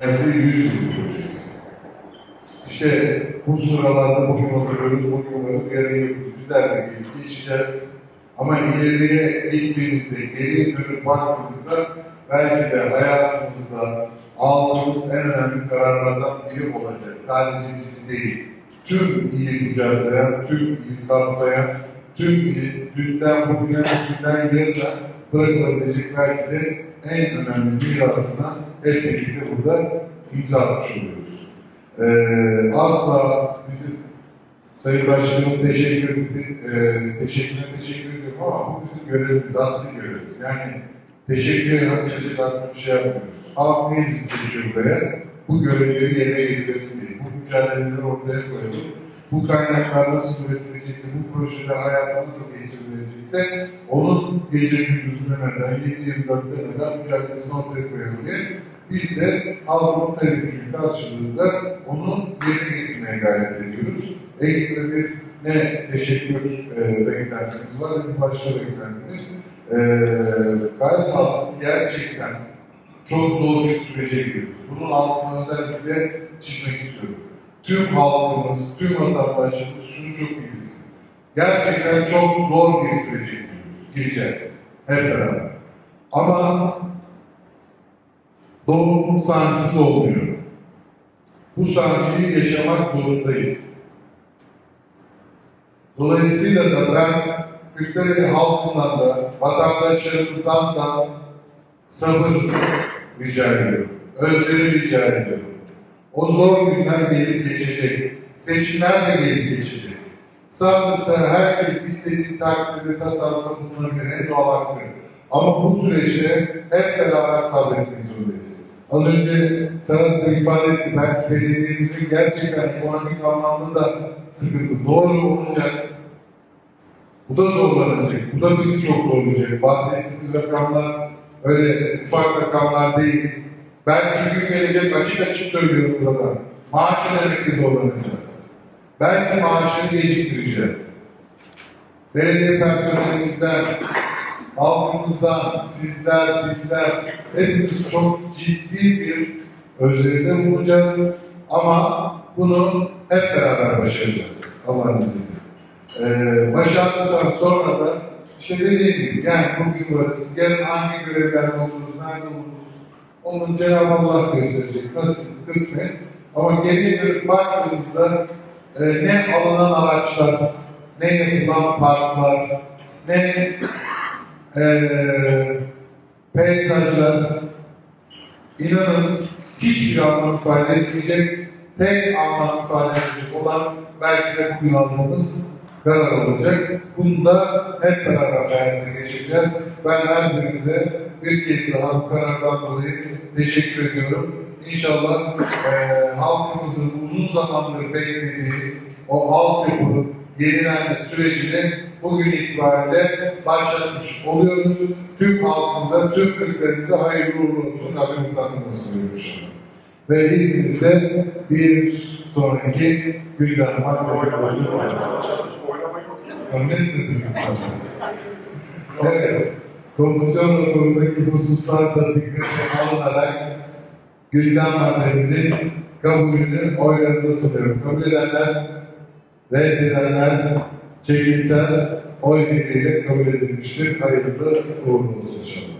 Evde 100 yıl projesi. İşte bu sıralarda bugün oturuyoruz, bugün varız, yarın yokuz. Bizler de gelip geçeceğiz. Ama ileriye gittiğimizde, geriye dönüp baktığımızda belki de hayatımızda aldığımız en önemli kararlardan biri olacak. Sadece bizi değil, tüm iyi mücadele, tüm iyi kapsayan, tüm iyi, dünden bugüne, şimdiden yarına bırakılabilecek belki de en önemli mirasına hep birlikte burada imza atmış oluyoruz. Ee, asla bizim Sayın Başkanım teşekkür, e, teşekkür, teşekkür ediyorum ama bu bizim görevimiz, asli görevimiz. Yani teşekkür edecek aslında bir şey yapmıyoruz. Halk neyi bizi seçiyor buraya? Bu görevleri yerine getirelim diye. Bu mücadeleleri ortaya koyalım. Bu kaynaklar nasıl üretilecekse, bu projeler hayata nasıl geçirilecekse onun gece gündüz demeden 7-24'te kadar mücadelesini ortaya koyalım diye biz de halkın talebi karşılığında onu yerine getirmeye gayret ediyoruz. Ekstra bir ne teşekkür e, beklentimiz var, bir başka beklentimiz. E, gayet aslında gerçekten çok zor bir sürece giriyoruz. Bunun altını özellikle çizmek istiyorum. Tüm halkımız, tüm vatandaşımız şunu çok iyi. Gerçekten çok zor bir sürece giriyoruz, gireceğiz. Hep beraber. Ama doğumun sancısı olmuyor. Bu sancıyı yaşamak zorundayız. Dolayısıyla da ben Kırklareli halkından da, vatandaşlarımızdan da sabır rica ediyorum. Özveri rica ediyorum. O zor günler gelip geçecek. Seçimler de gelip geçecek. Sandıkta herkes istediği takdirde tasarrufa bulunabilir. En doğal hakkı. Ama bu süreçte hep beraber sabretmek zorundayız. Az önce Serhat Bey ifade etti. Belki belediyemizin gerçekten ekonomik anlamda da sıkıntı. Doğru olacak. Bu da zorlanacak. Bu da bizi çok zorlayacak. Bahsettiğimiz rakamlar öyle ufak rakamlar değil. Belki gün gelecek açık açık söylüyorum burada. Maaş ödemekte zorlanacağız. Belki maaşını geciktireceğiz. Belediye personelimizden, halkımızdan, sizler, bizler hepimiz çok ciddi bir özveride bulunacağız. Ama bunu hep beraber başaracağız. Allah'ın izniyle. Ee, başardıktan sonra da işte dediğim gibi yani bugün varız, yarın hangi görevlerde oluruz, nerede oluruz, onun Cenab-ı Allah gösterecek, nasıl kısmet. Ama geriye dönüp baktığımızda e, ne alınan araçlar, ne yapılan parklar, ne e, peyzajlar, inanın hiçbir anlam ifade etmeyecek, tek anlam ifade edecek olan belki de bugün aldığımız karar olacak. Bunu da hep beraber hayata geçireceğiz. Ben her birinize bir kez daha bu karardan dolayı teşekkür ediyorum. İnşallah eee halkımızın uzun zamandır beklediği o altyapı yenilenme sürecini bugün itibariyle başlatmış oluyoruz. Tüm halkımıza, tüm Türklerimize hayırlı uğurlu olsun. Rabbim inşallah. Ve izninizle bir sonraki gündem maddesi Anladınız Evet. Komisyon raporundaki hususlar da dikkate alınarak gündem maddemizin kabulünü oylarınıza sunuyorum. Kabul edenler, reddedenler, çekimsel oy birliğiyle kabul edilmiştir. Hayırlı uğurlu olsun inşallah.